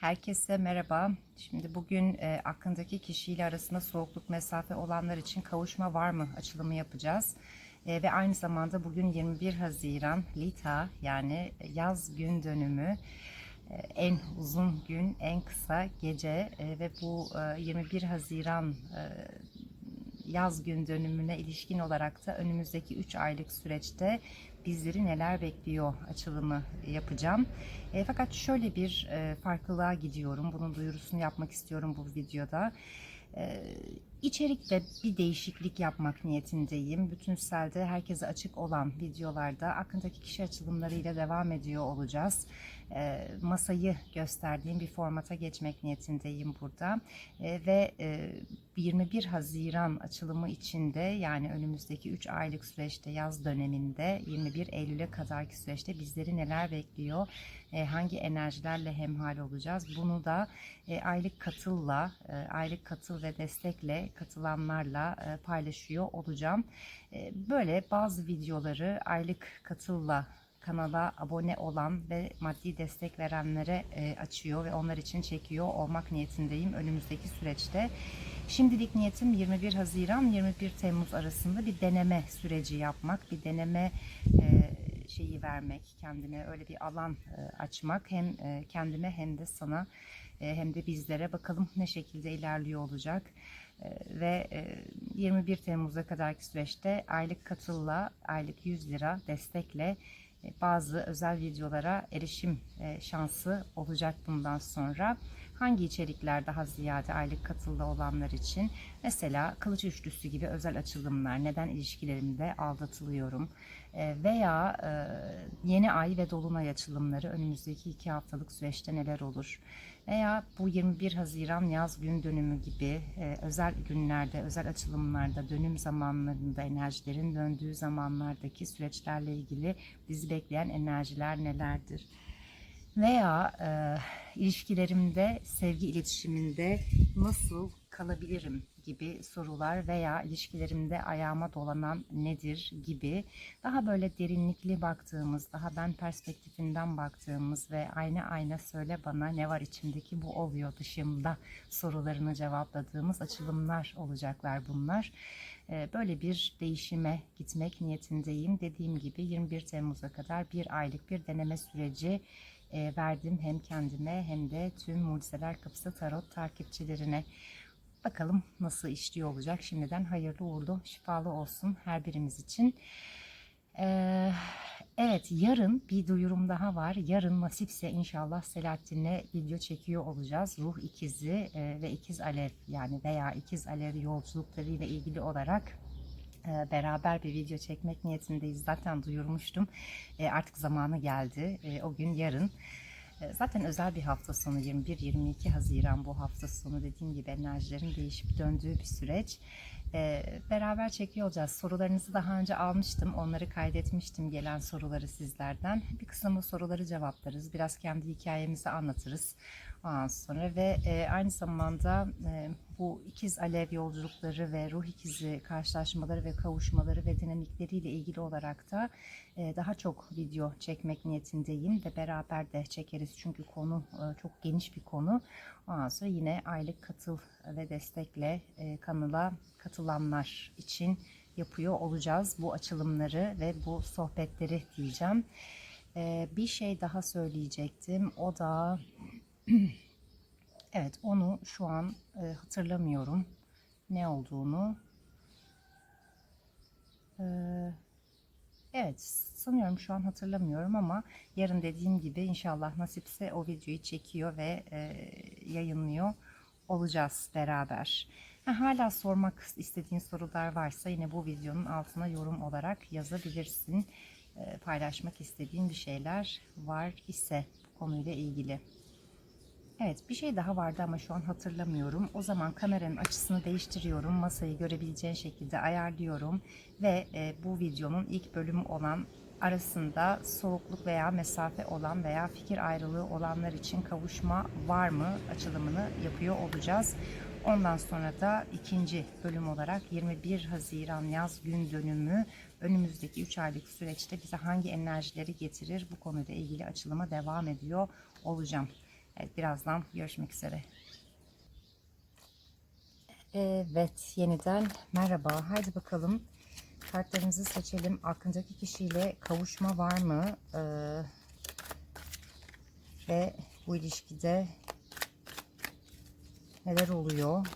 Herkese merhaba. Şimdi bugün e, aklındaki kişiyle arasında soğukluk mesafe olanlar için kavuşma var mı açılımı yapacağız. E, ve aynı zamanda bugün 21 Haziran Lita yani yaz gün dönümü. E, en uzun gün, en kısa gece e, ve bu e, 21 Haziran e, yaz gün dönümüne ilişkin olarak da önümüzdeki 3 aylık süreçte bizleri neler bekliyor açılımı yapacağım. E, fakat şöyle bir e, farklılığa gidiyorum. Bunun duyurusunu yapmak istiyorum bu videoda. E, içerikte bir değişiklik yapmak niyetindeyim. Bütünselde herkese açık olan videolarda aklındaki kişi açılımlarıyla devam ediyor olacağız. E, masayı gösterdiğim bir formata geçmek niyetindeyim burada. E, ve e, 21 Haziran açılımı içinde yani önümüzdeki 3 aylık süreçte yaz döneminde 21 Eylül'e kadarki süreçte bizleri neler bekliyor? E, hangi enerjilerle hemhal olacağız? Bunu da e, aylık katılla, e, aylık katıl ve destekle katılanlarla e, paylaşıyor olacağım. E, böyle bazı videoları aylık katılla kanala abone olan ve maddi destek verenlere e, açıyor ve onlar için çekiyor olmak niyetindeyim önümüzdeki süreçte. Şimdilik niyetim 21 Haziran 21 Temmuz arasında bir deneme süreci yapmak, bir deneme e, şeyi vermek kendime öyle bir alan e, açmak. Hem e, kendime hem de sana e, hem de bizlere. Bakalım ne şekilde ilerliyor olacak. E, ve e, 21 Temmuz'a kadarki süreçte aylık katılla aylık 100 lira destekle e, bazı özel videolara erişim e, şansı olacak bundan sonra. Hangi içerikler daha ziyade aylık katılda olanlar için? Mesela kılıç üçlüsü gibi özel açılımlar, neden ilişkilerimde aldatılıyorum E, veya e, yeni ay ve dolunay açılımları önümüzdeki iki haftalık süreçte neler olur? Veya bu 21 Haziran yaz gün dönümü gibi e, özel günlerde, özel açılımlarda, dönüm zamanlarında, enerjilerin döndüğü zamanlardaki süreçlerle ilgili bizi bekleyen enerjiler nelerdir? Veya e, ilişkilerimde, sevgi iletişiminde nasıl kalabilirim gibi sorular veya ilişkilerimde ayağıma dolanan nedir gibi daha böyle derinlikli baktığımız, daha ben perspektifinden baktığımız ve ayna ayna söyle bana ne var içimdeki bu oluyor dışımda sorularını cevapladığımız açılımlar olacaklar bunlar. Ee, Böyle bir değişime gitmek niyetindeyim. Dediğim gibi 21 Temmuz'a kadar bir aylık bir deneme süreci e, verdim hem kendime hem de tüm Mucizeler Kapısı Tarot takipçilerine. Bakalım nasıl işliyor olacak. Şimdiden hayırlı uğurlu, şifalı olsun her birimiz için. Ee, evet yarın bir duyurum daha var. Yarın nasipse inşallah Selahattin'le video çekiyor olacağız. Ruh ikizi e, ve ikiz alev yani veya ikiz alev yolculukları ile ilgili olarak e, beraber bir video çekmek niyetindeyiz. Zaten duyurmuştum. E, artık zamanı geldi. E, o gün yarın. E, Zaten özel bir hafta sonu 21-22 Haziran bu hafta sonu dediğim gibi enerjilerin değişip döndüğü bir süreç. E, beraber çekiyor olacağız. Sorularınızı daha önce almıştım. Onları kaydetmiştim gelen soruları sizlerden. Bir kısmı soruları cevaplarız. Biraz kendi hikayemizi anlatırız. Ondan sonra ve e, aynı zamanda e, bu ikiz alev yolculukları ve ruh ikizi karşılaşmaları ve kavuşmaları ve dinamikleriyle ilgili olarak da e, daha çok video çekmek niyetindeyim ve beraber de çekeriz çünkü konu e, çok geniş bir konu. Ondan sonra yine aylık katıl ve destekle e, kanala katılanlar için yapıyor olacağız bu açılımları ve bu sohbetleri diyeceğim. E, bir şey daha söyleyecektim. O da evet onu şu an e, hatırlamıyorum ne olduğunu. Ee, Evet, sanıyorum şu an hatırlamıyorum ama yarın dediğim gibi inşallah nasipse o videoyu çekiyor ve e, yayınlıyor olacağız beraber. Ha, hala sormak istediğin sorular varsa yine bu videonun altına yorum olarak yazabilirsin. E, paylaşmak istediğin bir şeyler var ise bu konuyla ilgili. Evet bir şey daha vardı ama şu an hatırlamıyorum. O zaman kameranın açısını değiştiriyorum. Masayı görebileceğin şekilde ayarlıyorum. Ve e, bu videonun ilk bölümü olan arasında soğukluk veya mesafe olan veya fikir ayrılığı olanlar için kavuşma var mı açılımını yapıyor olacağız. Ondan sonra da ikinci bölüm olarak 21 Haziran yaz gün dönümü önümüzdeki 3 aylık süreçte bize hangi enerjileri getirir bu konuyla ilgili açılıma devam ediyor olacağım. Evet birazdan görüşmek üzere. Evet yeniden merhaba. Haydi bakalım kartlarımızı seçelim. Aklındaki kişiyle kavuşma var mı? Ee, ve bu ilişkide neler oluyor?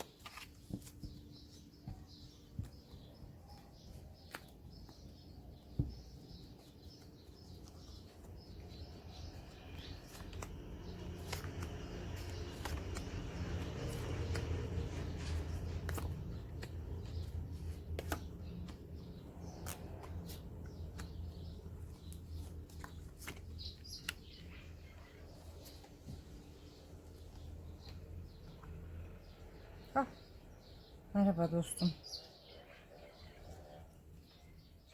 Merhaba dostum.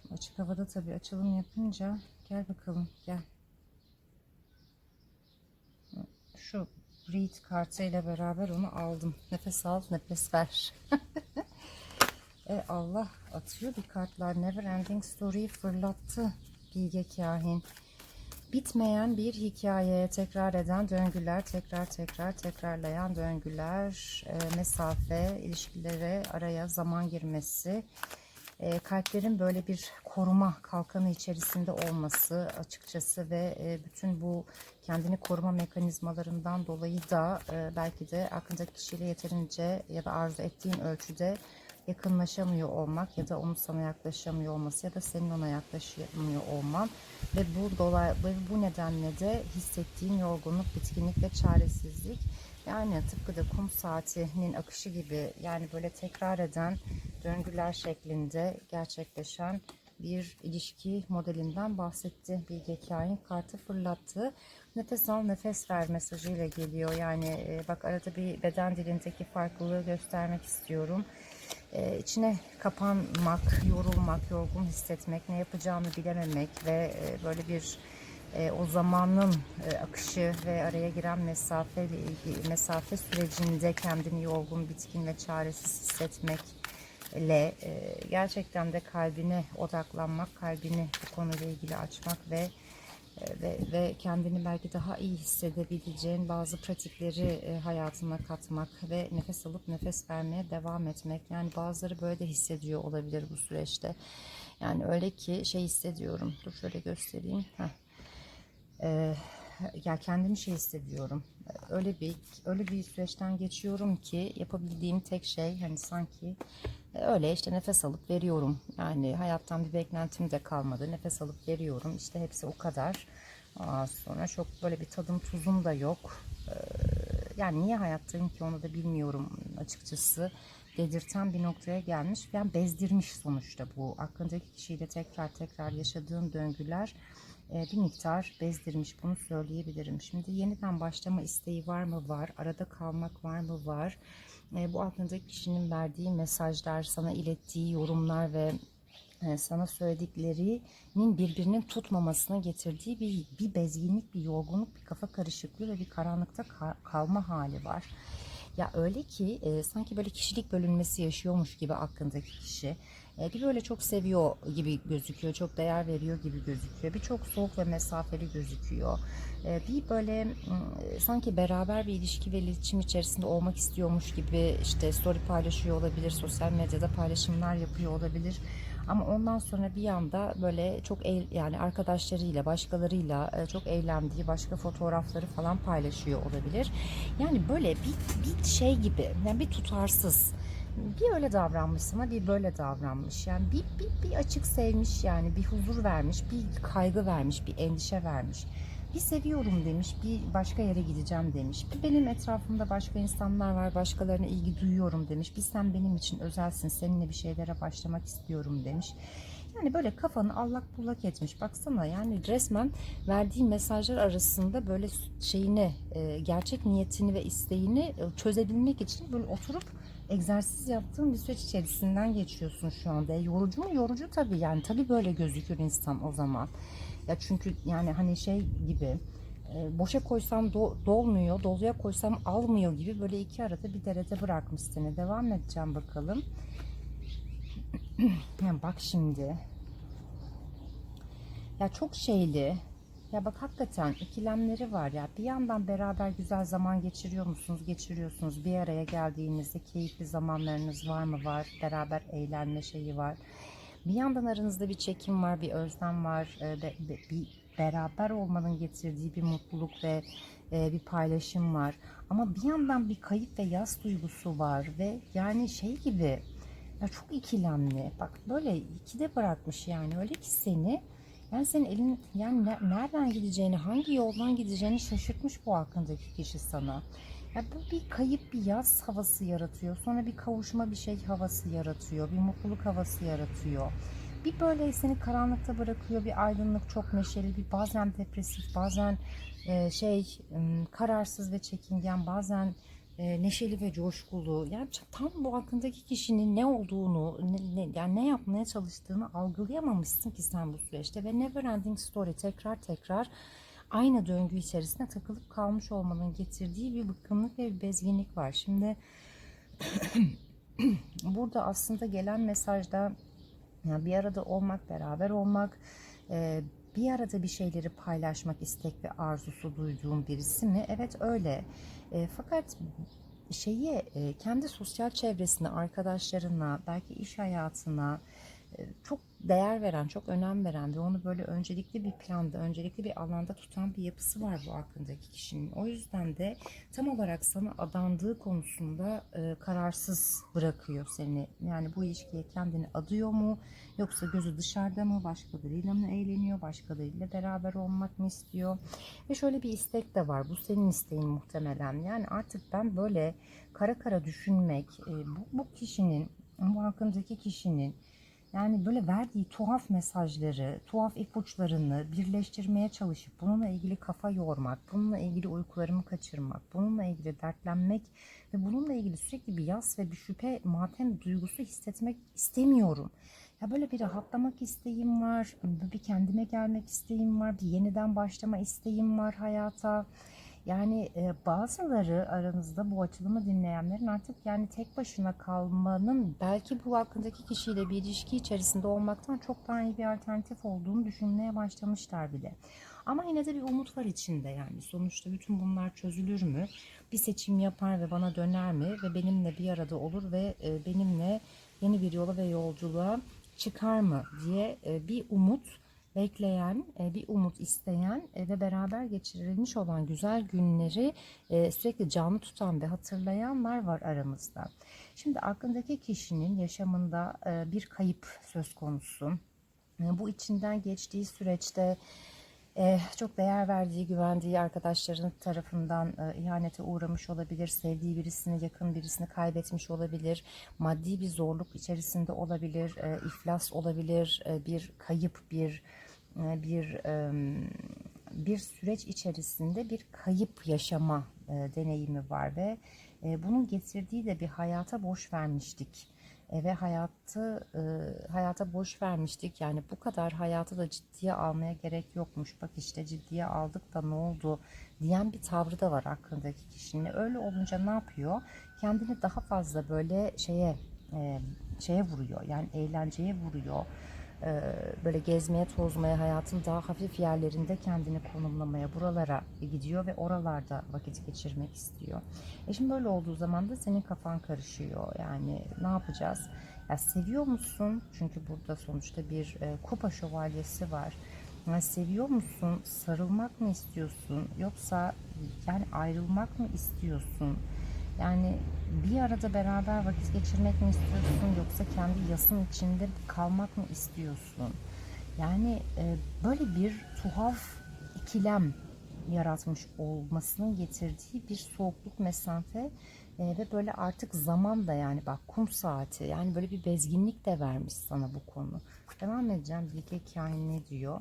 Şimdi açık havada tabii açılım yapınca gel bakalım gel. Şu read kartıyla beraber onu aldım. Nefes al, nefes ver. e Allah atıyor bir kartlar. Never Ending Story'yi fırlattı Bilge Kahin. Bitmeyen bir hikayeye tekrar eden döngüler, tekrar tekrar tekrarlayan döngüler, e, mesafe, ilişkilere araya zaman girmesi, e, kalplerin böyle bir koruma kalkanı içerisinde olması açıkçası ve e, bütün bu kendini koruma mekanizmalarından dolayı da e, belki de aklındaki kişiyle yeterince ya da arzu ettiğin ölçüde yakınlaşamıyor olmak ya da onun sana yaklaşamıyor olması ya da senin ona yaklaşamıyor olman ve bu dolay ve bu nedenle de hissettiğin yorgunluk, bitkinlik ve çaresizlik yani tıpkı da kum saatinin akışı gibi yani böyle tekrar eden döngüler şeklinde gerçekleşen bir ilişki modelinden bahsetti Bilge Kain. Kartı fırlattı. Nefes al nefes ver mesajıyla geliyor. Yani e, bak arada bir beden dilindeki farklılığı göstermek istiyorum. E, içine kapanmak, yorulmak, yorgun hissetmek, ne yapacağını bilememek ve e, böyle bir e, o zamanın e, akışı ve araya giren mesafe mesafe sürecinde kendini yorgun, bitkin ve çaresiz hissetmekle gerçekten de kalbine odaklanmak, kalbini bu konuyla ilgili açmak ve ve, ve kendini belki daha iyi hissedebileceğin bazı pratikleri e, hayatına katmak ve nefes alıp nefes vermeye devam etmek. Yani bazıları böyle de hissediyor olabilir bu süreçte. Yani öyle ki şey hissediyorum. Dur şöyle göstereyim. Heh. Ee, ya kendimi şey hissediyorum. Öyle bir öyle bir süreçten geçiyorum ki yapabildiğim tek şey hani sanki öyle işte nefes alıp veriyorum. Yani hayattan bir beklentim de kalmadı. Nefes alıp veriyorum. İşte hepsi o kadar. Ondan sonra çok böyle bir tadım tuzum da yok. Ee, yani niye hayattayım ki onu da bilmiyorum açıkçası dedirten bir noktaya gelmiş. Yani bezdirmiş sonuçta bu. Aklındaki kişiyle tekrar tekrar yaşadığın döngüler e, bir miktar bezdirmiş bunu söyleyebilirim. Şimdi yeniden başlama isteği var mı? Var. Arada kalmak var mı? Var. E, bu aklındaki kişinin verdiği mesajlar, sana ilettiği yorumlar ve e, sana söylediklerinin birbirinin tutmamasına getirdiği bir, bir bezginlik, bir yorgunluk, bir kafa karışıklığı ve bir karanlıkta kalma hali var. Ya öyle ki e, sanki böyle kişilik bölünmesi yaşıyormuş gibi aklındaki kişi. E, bir böyle çok seviyor gibi gözüküyor, çok değer veriyor gibi gözüküyor. Bir çok soğuk ve mesafeli gözüküyor. E, bir böyle e, sanki beraber bir ilişki ve iletişim içerisinde olmak istiyormuş gibi işte story paylaşıyor olabilir, sosyal medyada paylaşımlar yapıyor olabilir. Ama ondan sonra bir anda böyle çok eğ, yani arkadaşlarıyla, başkalarıyla e, çok eğlendiği başka fotoğrafları falan paylaşıyor olabilir. Yani böyle bir, bir şey gibi, yani bir tutarsız bir öyle davranmış sana bir böyle davranmış. Yani bir, bir, bir açık sevmiş yani bir huzur vermiş, bir kaygı vermiş, bir endişe vermiş. Bir seviyorum demiş, bir başka yere gideceğim demiş. Bir benim etrafımda başka insanlar var, başkalarına ilgi duyuyorum demiş. Bir sen benim için özelsin, seninle bir şeylere başlamak istiyorum demiş. Yani böyle kafanı allak bullak etmiş. Baksana yani resmen verdiği mesajlar arasında böyle şeyini, e, gerçek niyetini ve isteğini e, çözebilmek için böyle oturup egzersiz yaptığın bir süreç içerisinden geçiyorsun şu anda. E, yorucu mu? Yorucu tabii yani. Tabii böyle gözükür insan o zaman. Ya çünkü yani hani şey gibi e, boşa koysam do, dolmuyor, doluya koysam almıyor gibi böyle iki arada bir derede bırakmış seni. Devam edeceğim bakalım. yani bak şimdi. Ya çok şeyli, Ya bak hakikaten ikilemleri var ya. Bir yandan beraber güzel zaman geçiriyor musunuz? Geçiriyorsunuz. Bir araya geldiğinizde keyifli zamanlarınız var mı? Var. Beraber eğlenme şeyi var. Bir yandan aranızda bir çekim var, bir özlem var. e, ve bir beraber olmanın getirdiği bir mutluluk ve e, bir paylaşım var. Ama bir yandan bir kayıp ve yas duygusu var ve yani şey gibi ya çok ikilemli. Bak böyle ikide bırakmış yani öyle ki seni yani senin elin yani ne- nereden gideceğini, hangi yoldan gideceğini şaşırtmış bu hakkındaki kişi sana. Ya bu bir kayıp bir yaz havası yaratıyor. Sonra bir kavuşma bir şey havası yaratıyor. Bir mutluluk havası yaratıyor. Bir böyle seni karanlıkta bırakıyor. Bir aydınlık çok neşeli. Bir bazen depresif, bazen e, şey kararsız ve çekingen, bazen e, neşeli ve coşkulu. Yani tam bu hakkındaki kişinin ne olduğunu, ne, ne- yani ne yapmaya çalıştığını algılayamamışsın ki sen bu süreçte ve never ending story tekrar tekrar aynı döngü içerisinde takılıp kalmış olmanın getirdiği bir bıkkınlık ve bir bezginlik var. Şimdi burada aslında gelen mesajda yani bir arada olmak, beraber olmak, e, bir arada bir şeyleri paylaşmak istek ve arzusu duyduğum birisi mi? Evet öyle. E, fakat şeyi e, kendi sosyal çevresine, arkadaşlarına, belki iş hayatına e, çok değer veren, çok önem veren ve onu böyle öncelikli bir planda, öncelikli bir alanda tutan bir yapısı var bu hakkındaki kişinin. O yüzden de tam olarak sana adandığı konusunda e, kararsız bırakıyor seni. Yani bu ilişkiye kendini adıyor mu? Yoksa gözü dışarıda mı? Başkalarıyla mı eğleniyor? Başkalarıyla beraber olmak mı istiyor? Ve şöyle bir istek de var. Bu senin isteğin muhtemelen. Yani artık ben böyle kara kara düşünmek, e, bu, bu kişinin, bu hakkındaki kişinin yani böyle verdiği tuhaf mesajları, tuhaf ipuçlarını birleştirmeye çalışıp bununla ilgili kafa yormak, bununla ilgili uykularımı kaçırmak, bununla ilgili dertlenmek ve bununla ilgili sürekli bir yas ve bir şüphe, matem duygusu hissetmek istemiyorum. Ya böyle bir rahatlamak isteğim var, bir kendime gelmek isteğim var, bir yeniden başlama isteğim var hayata. Yani e, bazıları aranızda bu açılımı dinleyenlerin artık yani tek başına kalmanın belki bu hakkındaki kişiyle bir ilişki içerisinde olmaktan çok daha iyi bir alternatif olduğunu düşünmeye başlamışlar bile. Ama yine de bir umut var içinde yani. Sonuçta bütün bunlar çözülür mü? Bir seçim yapar ve bana döner mi? Ve benimle bir arada olur ve e, benimle yeni bir yola ve yolculuğa çıkar mı diye e, bir umut bekleyen, e, bir umut isteyen e, ve beraber geçirilmiş olan güzel günleri e, sürekli canlı tutan ve hatırlayanlar var aramızda. Şimdi aklındaki kişinin yaşamında bir kayıp söz konusu. Bu içinden geçtiği süreçte çok değer verdiği, güvendiği arkadaşların tarafından ihanete uğramış olabilir, sevdiği birisini, yakın birisini kaybetmiş olabilir, maddi bir zorluk içerisinde olabilir, iflas olabilir, bir kayıp, bir bir e, bir süreç içerisinde bir kayıp yaşama e, deneyimi var ve e, bunun getirdiği de bir hayata boş vermiştik. E, ve hayatı e, hayata boş vermiştik. Yani bu kadar hayatı da ciddiye almaya gerek yokmuş. Bak işte ciddiye aldık da ne oldu diyen bir tavrı da var aklındaki kişinin. Öyle olunca ne yapıyor? Kendini daha fazla böyle şeye e, şeye vuruyor. Yani eğlenceye vuruyor. e, böyle gezmeye tozmaya hayatın daha hafif yerlerinde kendini konumlamaya buralara gidiyor ve oralarda vakit geçirmek istiyor. E şimdi böyle olduğu zaman da senin kafan karışıyor yani ne yapacağız? Ya seviyor musun? Çünkü burada sonuçta bir e, kupa şövalyesi var. Yani seviyor musun? Sarılmak mı istiyorsun? Yoksa yani ayrılmak mı istiyorsun? Yani bir arada beraber vakit geçirmek mi istiyorsun yoksa kendi yasın içinde kalmak mı istiyorsun? Yani e, böyle bir tuhaf ikilem yaratmış olmasının getirdiği bir soğukluk mesafe e, ve böyle artık zaman da yani bak kum saati yani böyle bir bezginlik de vermiş sana bu konu. Devam edeceğim bilge kain ne diyor?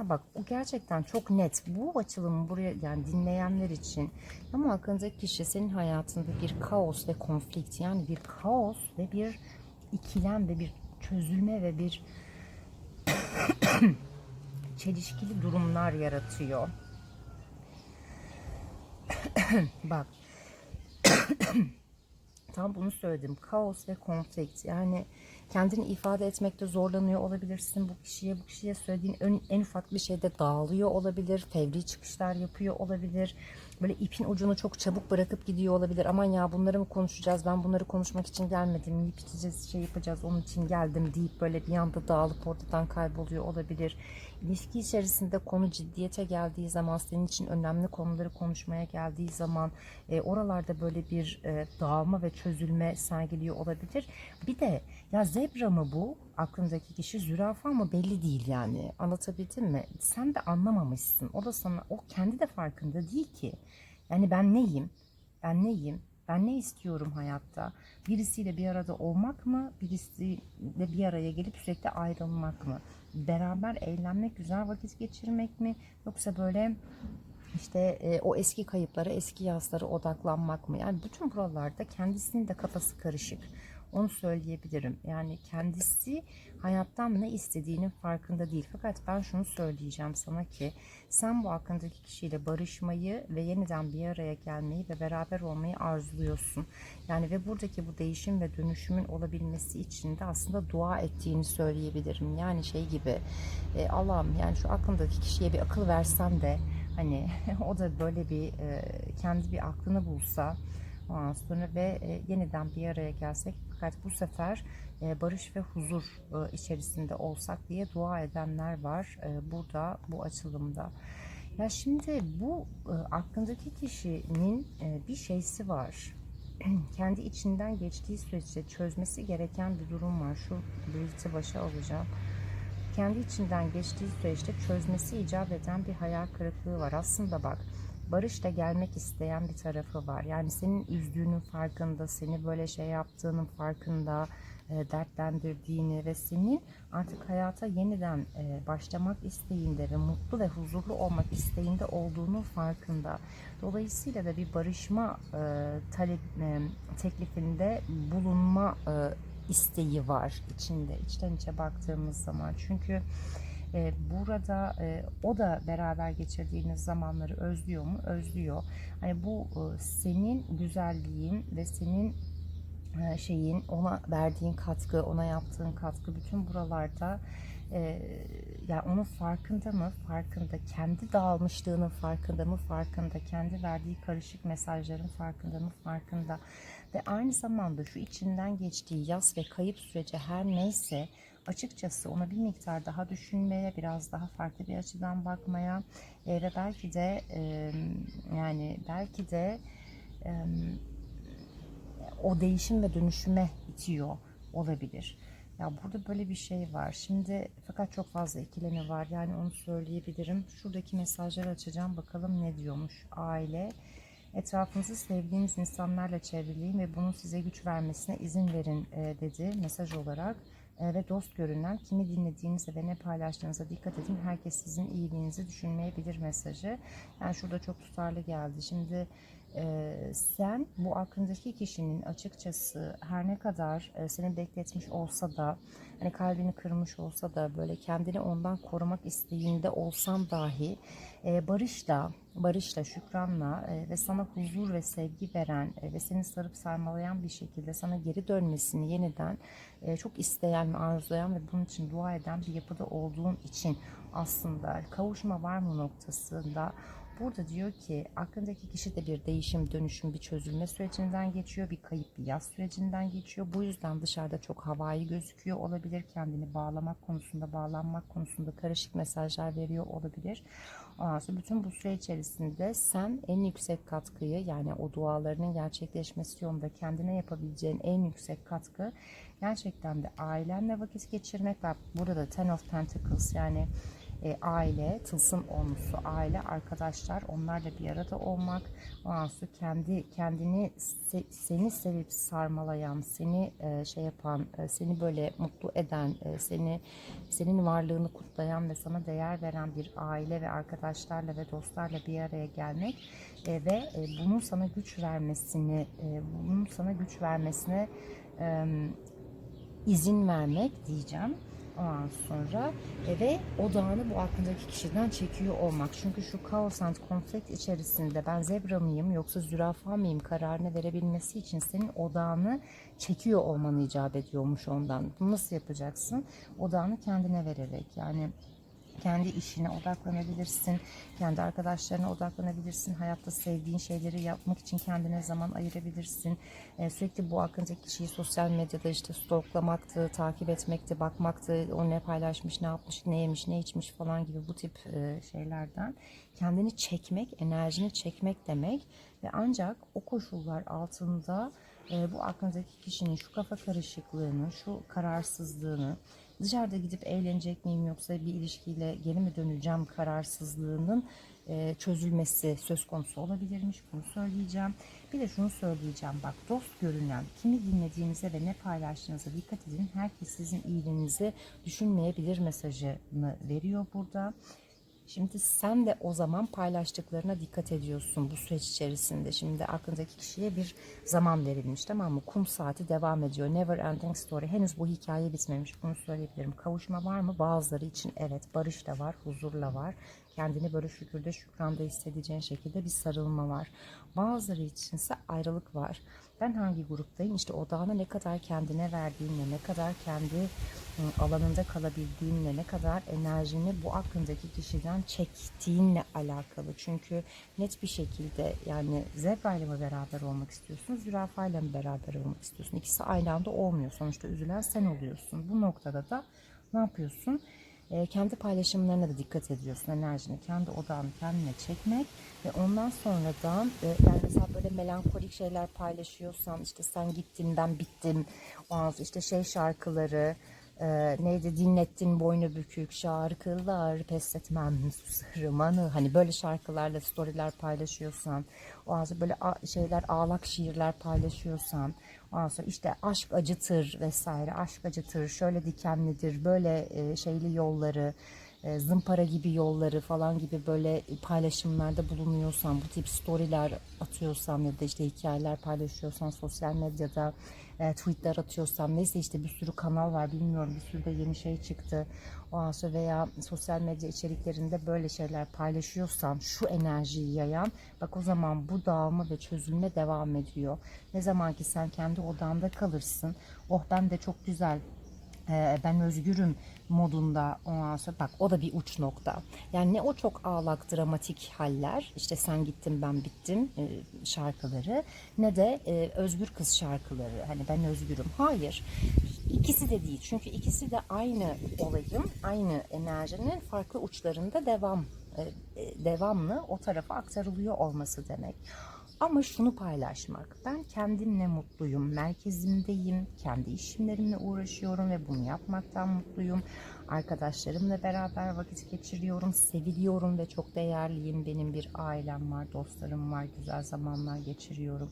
Ya bak o gerçekten çok net. Bu açılımı buraya yani dinleyenler için ama hakkındaki kişi senin hayatında bir kaos ve konflikt yani bir kaos ve bir ikilem ve bir çözülme ve bir çelişkili durumlar yaratıyor. Bak tam bunu söyledim. Kaos ve konflikt. Yani kendini ifade etmekte zorlanıyor olabilirsin. Bu kişiye bu kişiye söylediğin en, en ufak bir şeyde dağılıyor olabilir. Fevri çıkışlar yapıyor olabilir. Böyle ipin ucunu çok çabuk bırakıp gidiyor olabilir. Aman ya bunları mı konuşacağız? Ben bunları konuşmak için gelmedim. Yiyip içeceğiz, şey yapacağız. Onun için geldim deyip böyle bir anda dağılıp ortadan kayboluyor olabilir. İlişki içerisinde konu ciddiyete geldiği zaman, senin için önemli konuları konuşmaya geldiği zaman e, oralarda böyle bir e, dağılma ve çözülme sergiliyor olabilir. Bir de ya zebra mı bu? Aklındaki kişi zürafa mı belli değil yani. Anlatabildim mi? Sen de anlamamışsın. O da sana, o kendi de farkında değil ki. Yani ben neyim? Ben neyim? Ben ne istiyorum hayatta? Birisiyle bir arada olmak mı? Birisiyle bir araya gelip sürekli ayrılmak mı? Beraber eğlenmek, güzel vakit geçirmek mi? Yoksa böyle işte e, o eski kayıplara, eski yaslara odaklanmak mı? Yani bütün buralarda kendisinin de kafası karışık. Onu söyleyebilirim. Yani kendisi hayattan ne istediğinin farkında değil. Fakat ben şunu söyleyeceğim sana ki sen bu hakkındaki kişiyle barışmayı ve yeniden bir araya gelmeyi ve beraber olmayı arzuluyorsun. Yani ve buradaki bu değişim ve dönüşümün olabilmesi için de aslında dua ettiğini söyleyebilirim. Yani şey gibi e, Allah'ım yani şu aklımdaki kişiye bir akıl versen de hani o da böyle bir e, kendi bir aklını bulsa Ondan sonra ve e, yeniden bir araya gelsek fakat bu sefer e, barış ve huzur e, içerisinde olsak diye dua edenler var e, burada bu açılımda. Ya şimdi bu aklındaki kişinin bir şeysi var. Kendi içinden geçtiği süreçte çözmesi gereken bir durum var. Şu birlikte başa alacağım. Kendi içinden geçtiği süreçte çözmesi icap eden bir hayal kırıklığı var. Aslında bak barışla gelmek isteyen bir tarafı var. Yani senin üzdüğünün farkında, seni böyle şey yaptığının farkında, e, dertlendirdiğini ve senin artık hayata yeniden e, başlamak isteğinde ve mutlu ve huzurlu olmak isteğinde olduğunu farkında. Dolayısıyla da bir barışma e, talep e, teklifinde bulunma e, isteği var içinde, içten içe baktığımız zaman. Çünkü burada e, o da beraber geçirdiğiniz zamanları özlüyor mu? Özlüyor. Hani bu e, senin güzelliğin ve senin e, şeyin ona verdiğin katkı, ona yaptığın katkı bütün buralarda e, yani onun farkında mı? Farkında. Kendi dağılmışlığının farkında mı? Farkında. Kendi verdiği karışık mesajların farkında mı? Farkında. Ve aynı zamanda şu içinden geçtiği yas ve kayıp süreci her neyse açıkçası onu bir miktar daha düşünmeye, biraz daha farklı bir açıdan bakmaya e, ve belki de e, yani belki de e, o değişim ve dönüşüme itiyor olabilir. Ya burada böyle bir şey var. Şimdi fakat çok fazla ikilemi var. Yani onu söyleyebilirim. Şuradaki mesajları açacağım. Bakalım ne diyormuş. Aile. Etrafınızı sevdiğiniz insanlarla çevreleyin ve bunun size güç vermesine izin verin e, dedi mesaj olarak. E, ve dost görünen kimi dinlediğinize ve ne paylaştığınıza dikkat edin. Herkes sizin iyiliğinizi düşünmeyebilir mesajı. Yani şurada çok tutarlı geldi. Şimdi e, sen bu aklındaki kişinin açıkçası her ne kadar e, seni bekletmiş olsa da hani kalbini kırmış olsa da böyle kendini ondan korumak isteğinde olsan dahi e, barışla barışla, şükranla e, ve sana huzur ve sevgi veren e, ve seni sarıp sarmalayan bir şekilde sana geri dönmesini yeniden e, çok isteyen ve arzulayan ve bunun için dua eden bir yapıda olduğun için aslında kavuşma var mı noktasında Burada diyor ki aklındaki kişi de bir değişim, dönüşüm, bir çözülme sürecinden geçiyor. Bir kayıp, bir yaz sürecinden geçiyor. Bu yüzden dışarıda çok havai gözüküyor olabilir. Kendini bağlamak konusunda, bağlanmak konusunda karışık mesajlar veriyor olabilir. Ondan sonra bütün bu süre içerisinde sen en yüksek katkıyı yani o dualarının gerçekleşmesi yolunda kendine yapabileceğin en yüksek katkı gerçekten de ailenle vakit geçirmek var. Burada da Ten of Pentacles yani e, aile, tılsım olmuşsu aile, arkadaşlar onlarla bir arada olmak, ondan kendi kendini se, seni sevip sarmalayan, seni e, şey yapan, e, seni böyle mutlu eden, e, seni senin varlığını kutlayan ve sana değer veren bir aile ve arkadaşlarla ve dostlarla bir araya gelmek e, ve e, bunun sana güç vermesini, e, bunun sana güç vermesine e, izin vermek diyeceğim. Ondan sonra e, ve odağını bu aklındaki kişiden çekiyor olmak. Çünkü şu kaos and konflikt içerisinde ben zebra mıyım yoksa zürafa mıyım kararını verebilmesi için senin odağını çekiyor olmanı icap ediyormuş ondan. Bunu nasıl yapacaksın? Odağını kendine vererek yani kendi işine odaklanabilirsin, kendi arkadaşlarına odaklanabilirsin, hayatta sevdiğin şeyleri yapmak için kendine zaman ayırabilirsin. Ee, sürekli bu aklındaki kişiyi sosyal medyada işte stalklamaktı, takip etmekti, bakmaktı, o ne paylaşmış, ne yapmış, ne yemiş, ne içmiş falan gibi bu tip e, şeylerden kendini çekmek, enerjini çekmek demek ve ancak o koşullar altında e, bu aklınızdaki kişinin şu kafa karışıklığını, şu kararsızlığını, dışarıda gidip eğlenecek miyim yoksa bir ilişkiyle geri mi döneceğim kararsızlığının e, çözülmesi söz konusu olabilirmiş. Bunu söyleyeceğim. Bir de şunu söyleyeceğim. Bak dost görünen, kimi dinlediğinize ve ne paylaştığınıza dikkat edin. Herkes sizin iyiliğinizi düşünmeyebilir mesajını veriyor burada. Şimdi sen de o zaman paylaştıklarına dikkat ediyorsun bu süreç içerisinde. Şimdi aklındaki kişiye bir zaman verilmiş tamam mı? Kum saati devam ediyor. Never ending story. Henüz bu hikaye bitmemiş. Bunu söyleyebilirim. Kavuşma var mı? Bazıları için evet. Barış da var. Huzurla var. Kendini böyle şükürde şükranda hissedeceğin şekilde bir sarılma var. Bazıları içinse ayrılık var. Ben hangi gruptayım? İşte odağını ne kadar kendine verdiğinle, ne kadar kendi ı, alanında kalabildiğinle, ne kadar enerjini bu aklındaki kişiden çektiğinle alakalı. Çünkü net bir şekilde yani zebra ile mi beraber olmak istiyorsun, zürafa ile mi beraber olmak istiyorsun? İkisi aynı anda olmuyor. Sonuçta üzülen sen oluyorsun. Bu noktada da ne yapıyorsun? E, kendi paylaşımlarına da dikkat ediyorsun. Enerjini, kendi odağını kendine çekmek ve ondan sonradan e, yani mesela böyle melankolik şeyler paylaşıyorsan işte sen gittin ben bittim. O an işte şey şarkıları e, neydi? Dinlettin boynu bükük şarkılar pes etmem susarım hani böyle şarkılarla storyler paylaşıyorsan o an sonra böyle şeyler ağlak şiirler paylaşıyorsan ondan sonra işte aşk acıtır vesaire aşk acıtır şöyle dikenlidir böyle e, şeyli yolları zımpara gibi yolları falan gibi böyle paylaşımlarda bulunuyorsan, bu tip storyler atıyorsan ya da işte hikayeler paylaşıyorsan sosyal medyada e, tweetler atıyorsan neyse işte bir sürü kanal var bilmiyorum bir sürü de yeni şey çıktı. Ondan sonra veya sosyal medya içeriklerinde böyle şeyler paylaşıyorsan şu enerjiyi yayan bak o zaman bu dağılma ve çözülme devam ediyor. Ne zaman ki sen kendi odanda kalırsın oh ben de çok güzel ee, ben özgürüm modunda ondan sonra bak o da bir uç nokta. Yani ne o çok ağlak dramatik haller işte sen gittin ben bittim e, şarkıları ne de e, özgür kız şarkıları hani ben özgürüm. Hayır ikisi de değil çünkü ikisi de aynı olayın aynı enerjinin farklı uçlarında devam e, devamlı o tarafa aktarılıyor olması demek. Ama şunu paylaşmak. Ben kendimle mutluyum, merkezimdeyim, kendi işimlerimle uğraşıyorum ve bunu yapmaktan mutluyum. Arkadaşlarımla beraber vakit geçiriyorum, seviliyorum ve çok değerliyim. Benim bir ailem var, dostlarım var, güzel zamanlar geçiriyorum.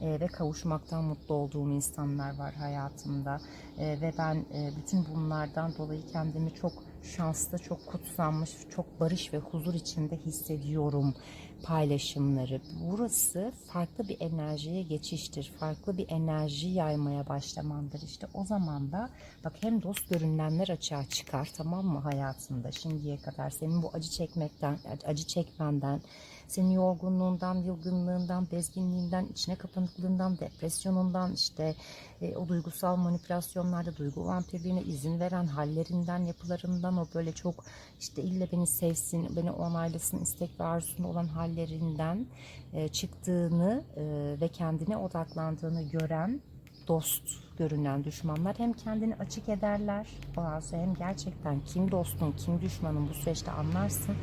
Ee, ve kavuşmaktan mutlu olduğum insanlar var hayatımda. Ee, ve ben e, bütün bunlardan dolayı kendimi çok şanslı, çok kutsanmış, çok barış ve huzur içinde hissediyorum paylaşımları. Burası farklı bir enerjiye geçiştir. Farklı bir enerji yaymaya başlamandır. İşte o zaman da bak hem dost görünenler açığa çıkar tamam mı hayatında şimdiye kadar senin bu acı çekmekten, acı çekmenden, senin yorgunluğundan, yılgınlığından, bezginliğinden, içine kapanıklığından, depresyonundan, işte e, o duygusal manipülasyonlarda, duygu vampirliğine izin veren hallerinden, yapılarından, o böyle çok işte ille beni sevsin, beni onaylasın, istek ve arzusunda olan hallerinden e, çıktığını e, ve kendine odaklandığını gören dost görünen düşmanlar hem kendini açık ederler sonra hem gerçekten kim dostun kim düşmanın bu süreçte anlarsın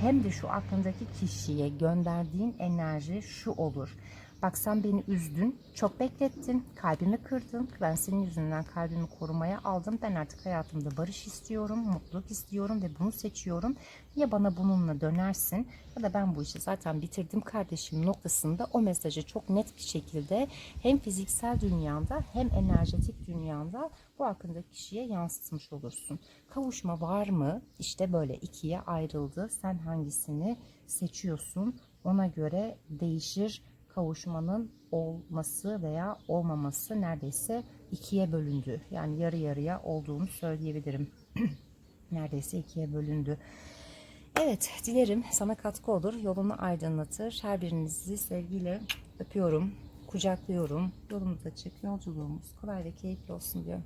hem de şu aklındaki kişiye gönderdiğin enerji şu olur. Bak sen beni üzdün, çok beklettin, kalbimi kırdın. Ben senin yüzünden kalbimi korumaya aldım. Ben artık hayatımda barış istiyorum, mutluluk istiyorum ve bunu seçiyorum. Ya bana bununla dönersin ya da ben bu işi zaten bitirdim kardeşim noktasında o mesajı çok net bir şekilde hem fiziksel dünyanda hem enerjetik dünyanda bu hakkındaki kişiye yansıtmış olursun. Kavuşma var mı? İşte böyle ikiye ayrıldı. Sen hangisini seçiyorsun? Ona göre değişir kavuşmanın olması veya olmaması neredeyse ikiye bölündü. Yani yarı yarıya olduğunu söyleyebilirim. neredeyse ikiye bölündü. Evet, dilerim sana katkı olur, yolunu aydınlatır. Her birinizi sevgiyle öpüyorum, kucaklıyorum. Yolumuz açık, yolculuğumuz kolay ve keyifli olsun diyorum.